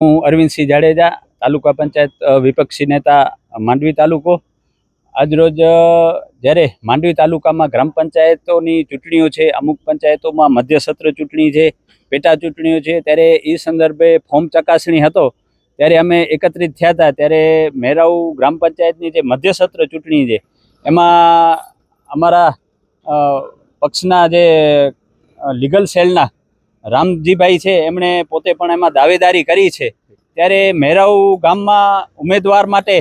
હું અરવિંદસિંહ જાડેજા, તાલુકા પંચાયત વિપક્ષી નેતા, માંડવી તાલુકો. આજરોજ જ્યારે માંડવી તાલુકામાં ગ્રામ પંચાયતોની ચૂંટણીઓ છે, અમુક પંચાયતોમાં મધ્ય સત્ર ચૂંટણી છે, પેટા ચૂંટણીઓ છે, ત્યારે એ સંદર્ભે ફોર્મ ચકાસણી હતો. ત્યારે અમે એકત્રિત થયા હતા, ત્યારે મેરાઉ ગ્રામ પંચાયતની જે મધ્ય સત્ર ચૂંટણી છે, એમાં અમારા પક્ષના જે લીગલ સેલના રામજીભાઈ છે, એમણે પોતે પણ એમાં દાવેદારી કરી છે. ત્યારે મેરાઉ ગામમાં ઉમેદવાર માટે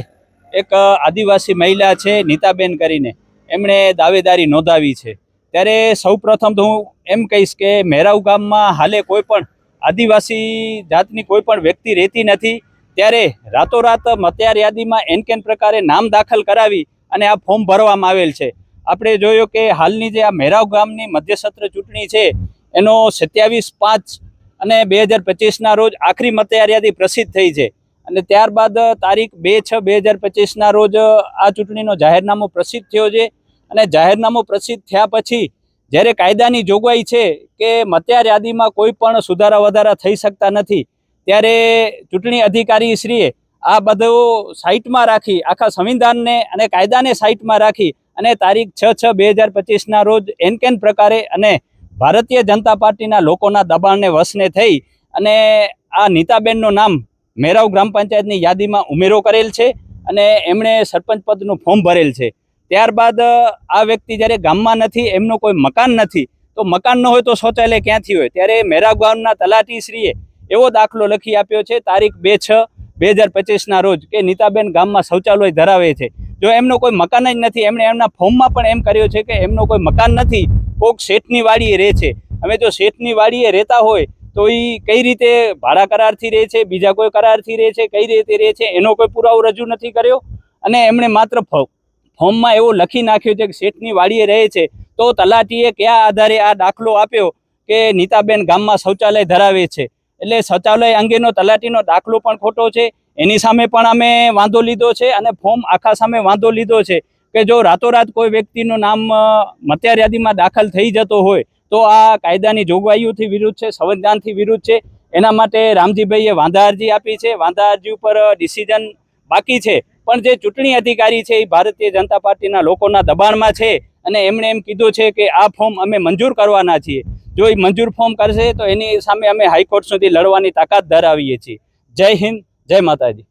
એક આદિવાસી મહિલા છે, નીતાબેન કરીને, એમણે દાવેદારી નોંધાવી છે. ત્યારે સૌપ્રથમ તો હું એમ કહીશ કે મેરાઉ ગામમાં હાલે કોઈ પણ આદિવાસી જાતની કોઈ પણ વ્યક્તિ રહેતી નથી. ત્યારે રાતોરાત મતદાર યાદીમાં એન કેન પ્રકારે નામ દાખલ કરાવી અને આ ફોર્મ ભરવામાં આવેલ છે. આપણે જોયું કે હાલની જે આ મેરાવ ગામની મધ્ય સત્ર ચૂંટણી છે એનો સત્યાવીસ પાંચ અને બે હજાર પચીસના રોજ આખરી મતદાર પ્રસિદ્ધ થઈ છે. અને ત્યારબાદ તારીખ બે છ બે હજાર પચીસના રોજ આ ચૂંટણીનો જાહેરનામું પ્રસિદ્ધ થયો છે. અને જાહેરનામું પ્રસિદ્ધ થયા પછી જ્યારે કાયદાની જોગવાઈ છે કે મતદાર યાદીમાં કોઈ પણ સુધારા વધારા થઈ શકતા નથી, ત્યારે ચૂંટણી અધિકારી શ્રીએ આ બધું સાઇટમાં રાખી, આખા સંવિધાનને અને કાયદાને સાઇટમાં રાખી અને તારીખ છ છ બે હજાર પચીસના રોજ એનકેન પ્રકારે અને ભારતીય જનતા પાર્ટીના લોકોના દબાણને વશને થઈ અને આ નીતાબેનનું નામ મેરાવ ગ્રામ પંચાયતની યાદીમાં ઉમેરો કરેલ છે અને એમણે સરપંચ પદનું ફોર્મ ભરેલ છે. ત્યારબાદ આ વ્યક્તિ જ્યારે ગામમાં નથી, એમનું કોઈ મકાન નથી, તો મકાન ન હોય તો શૌચાલય ક્યાંથી હોય? ત્યારે મેરાવ ગામના તલાટી શ્રીએ એવો દાખલો લખી આપ્યો છે, તારીખ બે છ બે હજાર પચીસના રોજ, કે નીતાબેન ગામમાં શૌચાલય ધરાવે છે. જો એમનો કોઈ મકાન જ નથી, એમણે એમના ફોર્મમાં પણ એમ કર્યો છે કે એમનો કોઈ મકાન નથી કોક શેઠની વાડીએ રહે છે. હવે જો શેઠની વાડીએ રહેતા હોય તો એ કઈ રીતે ભાડા કરારથી રહે છે, બીજા કોઈ કરારથી રહે છે, કઈ રીતે રહે છે, એનો કોઈ પુરાવો રજૂ નથી કર્યો. અને એમણે માત્ર ફોર્મમાં એવો લખી નાખ્યો છે કે શેઠની વાડીએ રહે છે. તો તલાટીએ કયા આધારે આ દાખલો આપ્યો કે નીતાબેન ગામમાં શૌચાલય ધરાવે છે? એટલે શૌચાલય અંગેનો તલાટીનો દાખલો પણ ખોટો છે. એની સામે પણ અમે વાંધો લીધો છે અને ફોર્મ આખા સામે વાંધો લીધો છે. કે જો રાતોરાત કોઈ વ્યક્તિનું નામ મતદાર યાદીમાં દાખલ થઈ જતો હોય, તો આ કાયદાની જોગવાઈઓથી વિરુદ્ધ છે, સંવિધાનથી વિરુદ્ધ છે. એના માટે રામજીભાઈએ વાંધા અરજી આપી છે. વાંધા અરજી ઉપર ડિસિઝન બાકી છે. પણ જે ચૂંટણી અધિકારી છે એ ભારતીય જનતા પાર્ટીના લોકોના દબાણમાં છે અને એમણે એમ કીધું છે કે આ ફોર્મ અમે મંજૂર કરવાના છીએ. જો એ મંજૂર ફોર્મ કરશે તો એની સામે અમે હાઈકોર્ટ સુધી લડવાની તાકાત ધરાવીએ છીએ. જય હિન્દ, જય માતાજી.